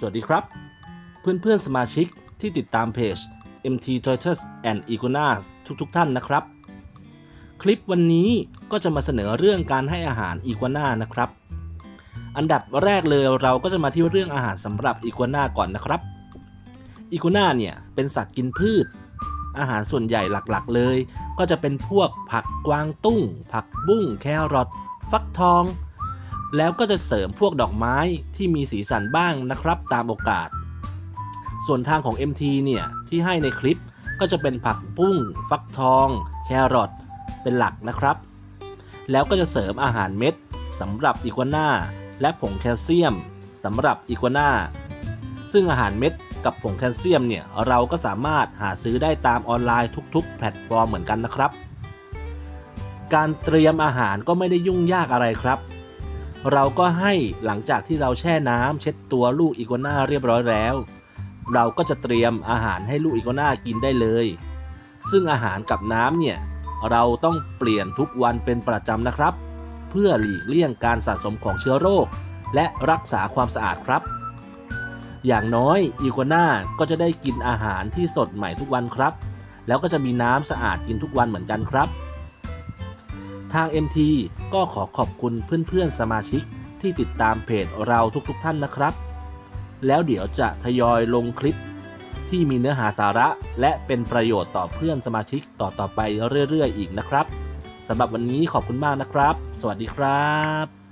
สวัสดีครับ เพื่อนๆสมาชิกที่ติดตามเพจ MT Tortoise and Iguana ทุกๆทท่านนะครับ คลิปวันนี้ก็จะมาเสนอเรื่องการให้อาหารอีกัวน่านะครับ อันดับแรกเลยเราก็จะมาที่เรื่องอาหารสำหรับอีกัวน่าก่อนนะครับอีกัวน่าเนี่ยเป็นสัตว์กินพืช อาหารส่วนใหญ่หลักๆเลย ก็จะเป็นพวกผักกวางตุ้ง ผักบุ้งแครอทฟักทอง แล้วก็จะเสริมพวกดอกไม้ที่มีสีสันบ้างนะครับตามโอกาส ส่วนทางของ MT เนี่ย ที่ให้ในคลิปก็จะเป็นผักบุ้ง ฟักทอง แครอทเป็นหลักนะครับ แล้วก็จะเสริมอาหารเม็ดสำหรับอีกัวน่าและผงแคลเซียมสำหรับอีกัวน่าซึ่งอาหารเม็ดกับผงแคลเซียมเนี่ยเราก็สามารถหาซื้อได้ตามออนไลน์ทุกๆ แพลตฟอร์มเหมือนกันนะครับ การเตรียมอาหารก็ไม่ได้ยุ่งยากอะไรครับ เราก็ให้หลังจากที่เราแช่น้ำเช็ดตัวลูกอีกัวน่าเรียบร้อยแล้ว เราก็จะเตรียมอาหารให้ลูกอีกัวน่ากินได้เลย ซึ่งอาหารกับน้ำเนี่ยเราต้องเปลี่ยนทุกวันเป็นประจำนะครับ เพื่อหลีกเลี่ยงการสะสมของเชื้อโรค และรักษาความสะอาดครับ อย่างน้อยอีกัวน่าก็จะได้กินอาหารที่สดใหม่ทุกวันครับ แล้วก็จะมีน้ำสะอาดกินทุกวันเหมือนกันครับ ทาง MT ก็ขอขอบคุณเพื่อนๆสมาชิกที่ติดตามเพจเราทุกๆท่านนะครับ แล้วเดี๋ยวจะทยอยลงคลิปที่มีเนื้อหาสาระและเป็นประโยชน์ต่อเพื่อนสมาชิกต่อๆไปเรื่อยๆอีกนะครับสำหรับวันนี้ขอบคุณมากนะครับ สวัสดีครับ